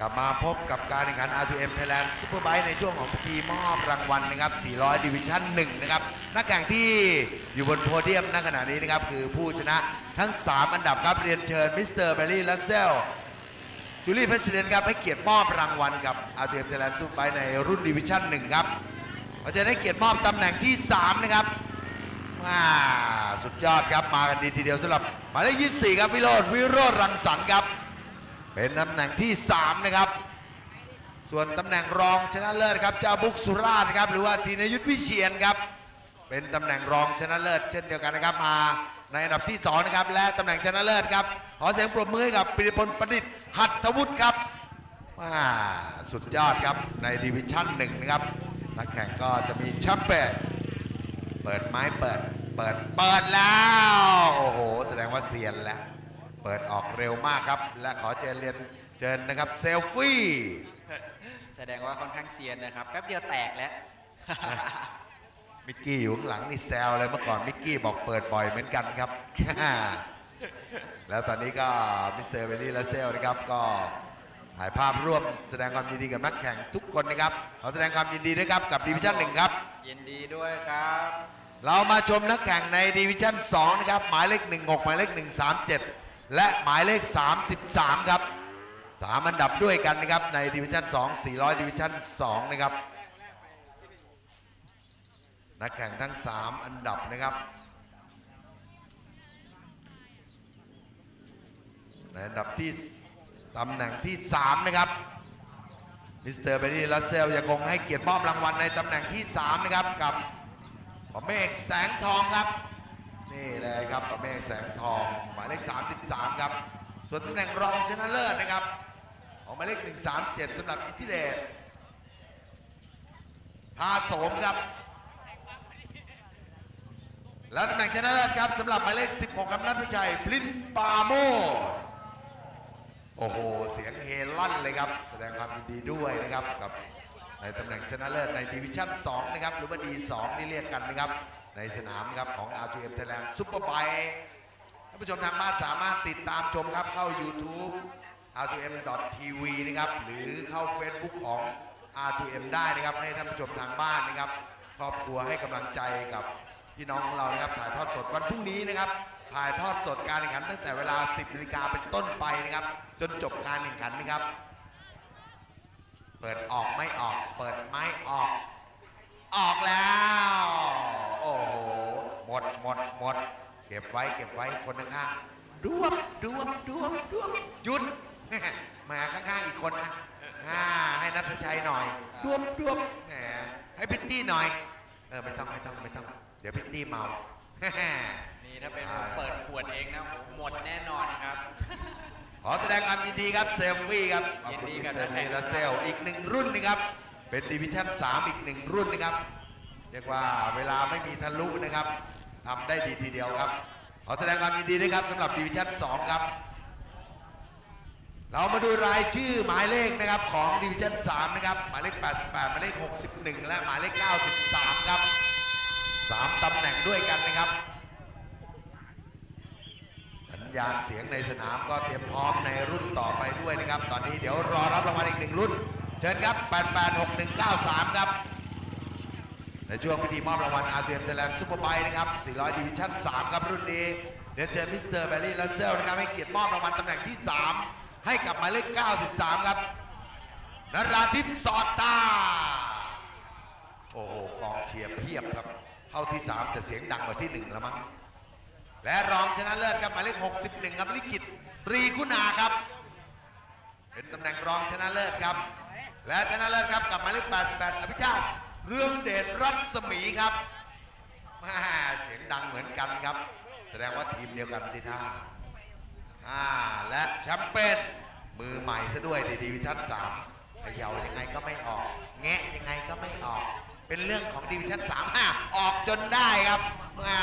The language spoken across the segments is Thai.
กลับมาพบกับการแข่งขัน R2M Thailand Superbike ในช่วงของพิธีมอบรางวัลนะครับ 400 ดิวิชั่น 1 นะครับ นักแข่งที่อยู่บนโพเดียมณขณะนี้นะครับ คือผู้ชนะทั้ง 3 อันดับครับเรียนเชิญมิสเตอร์เบลลี่ลัสเซลจูลี่เพรสเดนครับให้เกียรติมอบรางวัลกับ R2M Thailand Superbike ในรุ่นดิวิชั่น 1 ครับเราจะได้เกียรติมอบตำแหน่งที่ 3 นะครับอ่าสุดยอดครับมากันดีทีเดียวสำหรับหมายเลข24 ครับวิโรธวิโรธรังสรรค์ครับ เป็นตำแหน่งที่ 3 นะครับ ส่วนตำแหน่งรองชนะเลิศครับเจ้าบุกสุราษฎร์ครับหรือว่าธีนยุทธวิเชียนครับ เป็นตำแหน่งรองชนะเลิศเช่นเดียวกันนะครับมาในอันดับที่2นะครับและตำแหน่งชนะเลิศครับขอเสียงปรบมือให้กับปิยพลประดิษฐ์หัตถวุฒิครับอ่าสุดยอดครับในดิวิชั่นหนึ่งนะครับนักแข่งก็จะมีแชมเปี้ยนเปิดไม้เปิดเปิดเปิดแล้ว โอ้โห แสดงว่าเซียนแล้ว เปิดออกเร็วมากครับ และขอเชิญเรียนเชิญนะครับเซลฟี่แสดงว่าค่อนข้างเซียนนะครับแป๊บเดียวแตกแล้ว มิกกี้อยู่ข้างหลังนี่แซวเลยเมื่อก่อนมิกกี้บอกเปิดบ่อยเหมือนกันครับ แล้วตอนนี้ก็มิสเตอร์เบลลี่และเซลนะครับก็ถ่ายภาพร่วมแสดงความยินดีกับนักแข่งทุกคนนะครับขอแสดงความยินดีด้วยครับกับดิวิชั่นหนึ่งครับ ยินดีด้วยครับ เรามาชมนักแข่งในดิวิชั่น2นะครับหมายเลข16หมายเลข137 และหมายเลข 33 ครับ 3 อันดับด้วยกันนะครับ ในดิวิชั่น 2 400 ดิวิชั่น 2 นะครับ นักแข่งทั้ง 3 อันดับนะครับ ในอันดับที่ตำแหน่งที่ 3 นะครับ มิสเตอร์เบนนี่ลัสเซลยังคงให้เกียรติมอบรางวัลในตำแหน่งที่ 3 นะครับ กับปะเมฆแสงทองครับ นี่เลยครับปะเมฆแสงทองหมายเลข 33 ครับ ส่วนตำแหน่งรองชนะเลิศนะครับของหมายเลข 137สำหรับอิทธิเดชพาโสมครับ แล้วตำแหน่งชนะเลิศครับสำหรับหมายเลข 16ครับนัทชัยพลินปาโมดโอ้โห เสียงเฮลั่นเลยครับ แสดงความยินดีด้วยนะครับกับ ในตำแหน่งชนะเลิศในดิวิชั่น 2 นะครับ หรือว่า D2 ที่เรียกกันนะครับ ในสนามครับของ R2M Thailand Superbike ท่านผู้ชมทางบ้านสามารถติดตามชมครับเข้า YouTube r2m.tv นะครับ หรือเข้า Facebook ของ R2M ได้นะครับ ให้ท่านผู้ชมทางบ้านนะครับ ครอบครัวให้กำลังใจกับพี่น้องของเรานะครับ ถ่ายทอดสดวันพรุ่งนี้นะครับ ถ่ายทอดสดการแข่งขันตั้งแต่เวลา 10นาฬิกาเป็นต้นไปนะครับ จนจบการแข่งขันนะครับ ปิดออกไม่ออก เปิดไม่ออก ออกแล้ว โอ้โห หมดหมดหมด เก็บไว้เก็บไว้คนข้างๆดวบดวบดวบดวบหยุดมาข้างๆอีกคนนะอ่าให้นัทชัยหน่อย ดวบดวบแหมให้พิตตี้หน่อย เออไม่ต้องไม่ต้องไม่ต้อง เดี๋ยวพิตตี้เมา นี่ถ้าเป็นผมเปิดขวดเองนะหมดแน่นอนครับ ขอแสดงความยินดีครับเซลฟี่ครับขอบยินคุณดีมิกับสเตอร์นักเมแข่งลเซลอีกหนึ่งรุ่นนะครับ เป็นดิวิชั่น3 อีกหนึ่งรุ่นนะครับ เรียกว่าเวลาไม่มีทะลุนะครับทำได้ดีทีเดียวครับ ขอแสดงความยินดีด้วยครับสำหรับดิวิชั่น2 ครับ เรามาดูรายชื่อหมายเลขนะครับของดิวิชั่น3 นะครับ หมายเลข 88 หมายเลข 61 และหมายเลข 93 ครับ 3ตำแหน่งด้วยกันนะครับสั ญาณเสียงในสนามก็เตรียมพร้อมในรุ่นต่อไปด้วยนะครับ ตอนนี้เดี๋ยวรอรับรางวัลอีกหนึ่งรุ่น เชิญครับ 886193 ครับ ในช่วงพิธีมอบรางวัลอาเซียนไทแลนด์ซูเปอร์ไบค์นะครับ 400 ดิวิชั่น 3 ครับรุ่นนี้ เดี๋ยวเชิญมิสเตอร์แบลลี่ลัสเซลนะครับให้เกียรติมอบรางวัลตำแหน่งที่ 3 ให้กับหมายเลข 93 ครับนราธิปสอดตา โอ้โหกองเชียร์เพียบครับ เข้าที่ 3 แต่เสียงดังกว่าที่ 1 แล้วมั้ง และรองชนะเลิศครับหมายเลข61 ครับลิขิตปรีคุณาครับ เป็นตำแหน่งรองชนะเลิศครับ และชนะเลิศครับกับหมายเลข88อภิชาติเรื่องเดชรัศมีครับม่เสียงดังเหมือนกันครับ แสดงว่าทีมเดียวกันสิท่าอ่าและแชมเปี้ยนมือใหม่ซะด้วยในดิวิชั่น3เขย่ายังไงก็ไม่ออก แงะยังไงก็ไม่ออก เป็นเรื่องของดิวิชั่น3อะออกจนได้ครับอ่า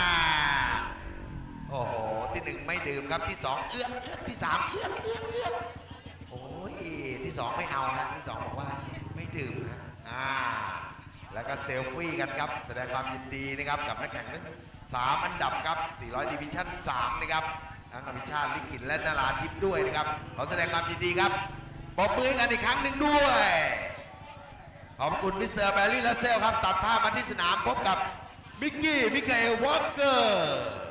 โอ้โหที่หนึ่งไม่ดื่มครับที่สองเอื้อกเอื้อกที่สามเอื้อกเอื้อกเอื้อกโอ้ยที่สองไม่เอาฮะที่สองบอกว่าไม่ดื่มนะอ่าแล้วก็เซลฟี่กันครับแสดงความยินดีนะครับกับนักแข่งทั้งสามอันดับครับ 400ดิวิชั่น3นะครับทั้งอภิชาติลิขิตและนาราทิพย์ด้วยนะครับขอแสดงความยินดีครับปรบมือกันอีกครั้งหนึ่งด้วยขอบคุณมิสเตอร์แบร์รี่และเซลครับ ตัดภาพมาที่สนามพบกับมิกกี้มิเอลวอลเกอร์